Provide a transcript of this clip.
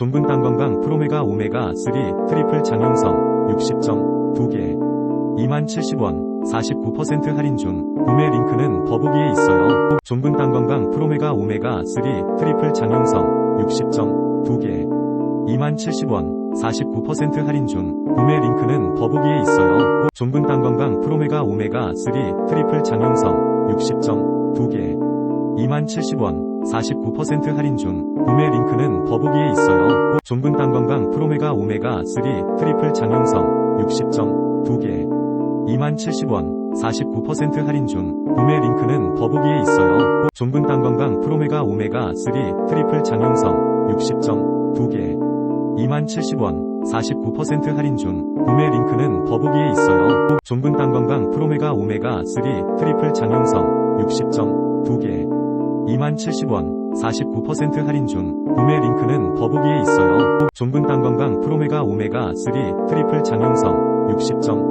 종근 땅 건강 프로메가 오메가 3 트리플 장용성 60점 2개 2만70원 49% 할인 중 구매 링크는 더보기에 있어요. 종근 땅 건강 프로메가 오메가 3 트리플 장용성 60점 2개 2만70원 49% 할인 중 구매 링크는 더보기에 있어요. 종근 땅 건강 프로메가 오메가 3 트리플 장용성 60점 2개 2만70원 49% 할인 중 구매 있어요. 종근 땅 건강 프로메가 오메가 3 트리플 장용성 60점 2개 2만70원 49% 할인 중 구매 링크는 더보기에 있어요. 종근 땅 건강 프로메가 오메가 3 트리플 장용성 60점 2개 2만70원 49% 할인 중 구매 링크는 더보기에 있어요. 종근 땅 건강 프로메가 오메가 3 트리플 장용성 60점 2개 2만70원 49% 할인 중 구매 링크는 더보기에 있어요. 종근 땅 건강 프로메가 오메가 3 트리플 장용성 60점